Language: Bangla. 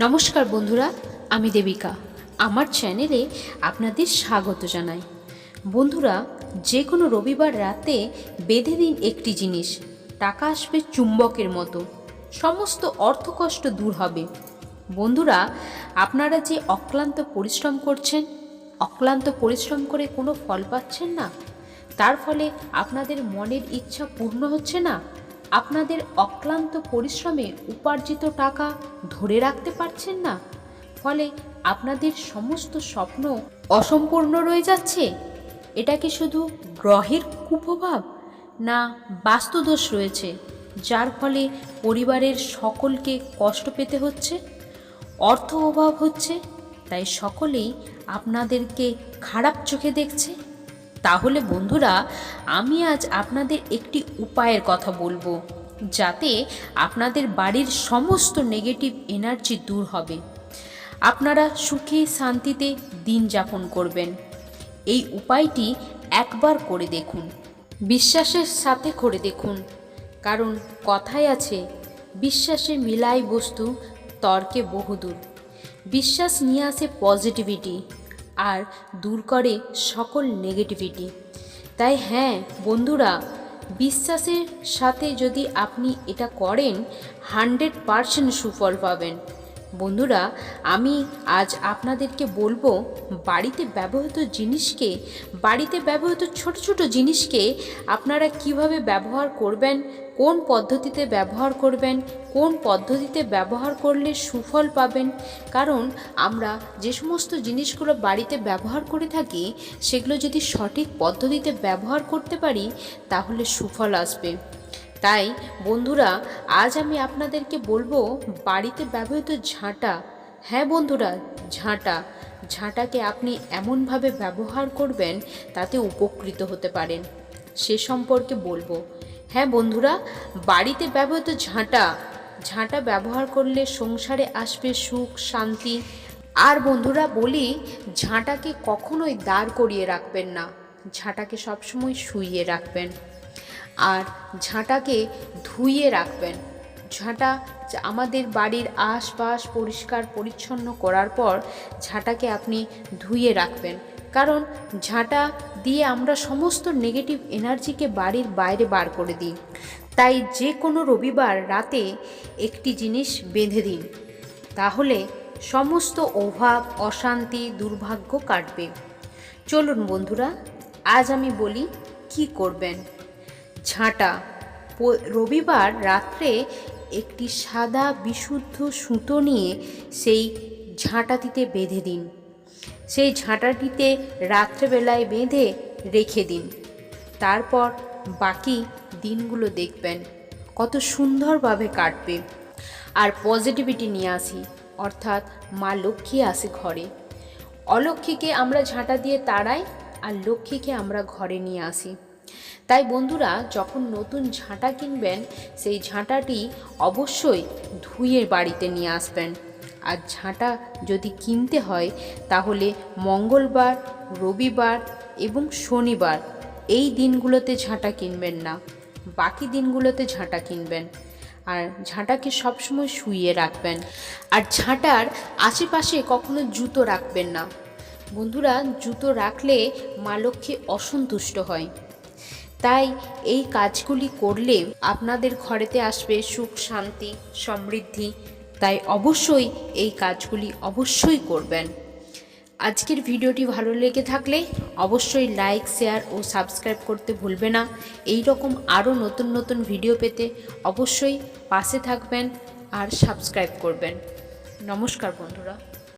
নমস্কার বন্ধুরা, আমি দেবিকা। আমার চ্যানেলে আপনাদের স্বাগত জানাই। বন্ধুরা যে কোনো রবিবার রাতে বেঁধে দিন একটি জিনিস, টাকা আসবে চুম্বকের মতো। সমস্ত অর্থকষ্ট দূর হবে। বন্ধুরা, আপনারা যে অক্লান্ত পরিশ্রম করছেন, অক্লান্ত পরিশ্রম করে কোনো ফল পাচ্ছেন না? তার ফলে আপনাদের মনের ইচ্ছা পূর্ণ হচ্ছে না? আপনাদের অক্লান্ত পরিশ্রমে উপার্জিত টাকা ধরে রাখতে পারছেন না? ফলে আপনাদের সমস্ত স্বপ্ন অসম্পূর্ণ রয়ে যাচ্ছে? এটা কি শুধু গ্রহের কুপ্রভাব, না বাস্তুদোষ রয়েছে, যার ফলে পরিবারের সকলকে কষ্ট পেতে হচ্ছে? অর্থ অভাব হচ্ছে, তাই সকলেই আপনাদেরকে খারাপ চোখে দেখছে। তাহলে বন্ধুরা, আমি আজ আপনাদের একটি উপায়ের কথা বলব, যাতে আপনাদের বাড়ির সমস্ত নেগেটিভ এনার্জি দূর হবে। আপনারা সুখে, শান্তিতে দিন যাপন করবেন। এই উপায়টি একবার করে দেখুন, বিশ্বাসের সাথে করে দেখুন। কারণ কথায় আছে, বিশ্বাসে মিলাই বস্তু তর্কে বহুদূর। বিশ্বাস নিয়ে আসে পজিটিভিটি আর দূর করে সকল নেগেটিভিটি তাই হ্যাঁ বন্ধুরা, বিশ্বাসের সাথে যদি আপনি এটা করেন হান্ড্রেড পারসেন্ট সুফল পাবেন। বন্ধুরা, আমি আজ আপনাদেরকে বলব বাড়িতে ব্যবহৃত জিনিসকে, বাড়িতে ব্যবহৃত ছোট ছোট জিনিসকে আপনারা কীভাবে ব্যবহার করবেন, কোন পদ্ধতিতে ব্যবহার করবেন, কোন পদ্ধতিতে ব্যবহার করলে সুফল পাবেন। কারণ আমরা যে সমস্ত জিনিসগুলো বাড়িতে ব্যবহার করে থাকি, সেগুলো যদি সঠিক পদ্ধতিতে ব্যবহার করতে পারি, তাহলে সুফল আসবে। তাই, বন্ধুরা, আজ আমি আপনাদেরকে বলব বাড়িতে ব্যবহৃত ঝাঁটা। হ্যাঁ বন্ধুরা, ঝাঁটা। ঝাঁটাকে আপনি এমনভাবে ব্যবহার করবেন তাতে উপকৃত হতে পারেন। সে সম্পর্কে বলব। হ্যাঁ বন্ধুরা, বাড়িতে ব্যবহৃত ঝাঁটা। ঝাঁটা ব্যবহার করলে সংসারে আসবে সুখ, শান্তি। আর বন্ধুরা, বলি, ঝাঁটাকে কখনোই দাঁড় করিয়ে রাখবেন না। ঝাঁটাকে সবসময় শুইয়ে রাখবেন। আর ঝাঁটাকে ধুইয়ে রাখবেন। ঝাঁটা আমাদের বাড়ির আশপাশ পরিষ্কার পরিচ্ছন্ন করার পর ঝাঁটাকে আপনি ধুইয়ে রাখবেন। কারণ ঝাঁটা দিয়ে আমরা সমস্ত নেগেটিভ এনার্জিকে বাড়ির বাইরে বার করে দিই। তাই যে কোনো রবিবার রাতে একটি জিনিস বেঁধে দিন। তাহলে সমস্ত অভাব, অশান্তি, দুর্ভাগ্য কাটবে। চলুন বন্ধুরা, আজ আমি বলি কি করবেন? প- রবিবার রাত্রে একটি সাদা বিশুদ্ধ সুতো নিয়ে সেই ঝাঁটাটিতে বেঁধে দিন। সেই ঝাঁটাটিতে রাত্রেবেলায় বেঁধে রেখে দিন। তারপর বাকি দিনগুলো দেখবেন। কত সুন্দরভাবে কাটবে। আর পজিটিভিটি নিয়ে আসি, অর্থাৎ মা লক্ষ্মী আসে ঘরে। অলক্ষ্মীকে আমরা ঝাঁটা দিয়ে তাড়াই, আর লক্ষ্মীকে আমরা ঘরে নিয়ে আসি। তাই বন্ধুরা, যখন নতুন ঝাঁটা কিনবেন, সেই ঝাঁটাটি অবশ্যই ধুয়ে বাড়িতে নিয়ে আসবেন। আর ঝাঁটা যদি কিনতে হয়, তাহলে মঙ্গলবার, রবিবার এবং শনিবার এই দিনগুলোতে ঝাঁটা কিনবেন না। বাকি দিনগুলোতে ঝাঁটা কিনবেন। আর ঝাঁটাকে সবসময় শুইয়ে রাখবেন। আর ঝাঁটার আশেপাশে কখনো জুতো রাখবেন না। বন্ধুরা, জুতো রাখলে মা লক্ষ্মী অসন্তুষ্ট হয়। তাই এই কাজগুলি করলে আপনাদের ঘরেতে আসবে সুখ, শান্তি, সমৃদ্ধি। তাই অবশ্যই এই কাজগুলি অবশ্যই করবেন। আজকের ভিডিওটি ভালো লেগে থাকলে অবশ্যই লাইক, শেয়ার ও সাবস্ক্রাইব করতে ভুলবে না। এই রকম আরও নতুন নতুন ভিডিও পেতে অবশ্যই পাশে থাকবেন আর সাবস্ক্রাইব করবেন। নমস্কার বন্ধুরা।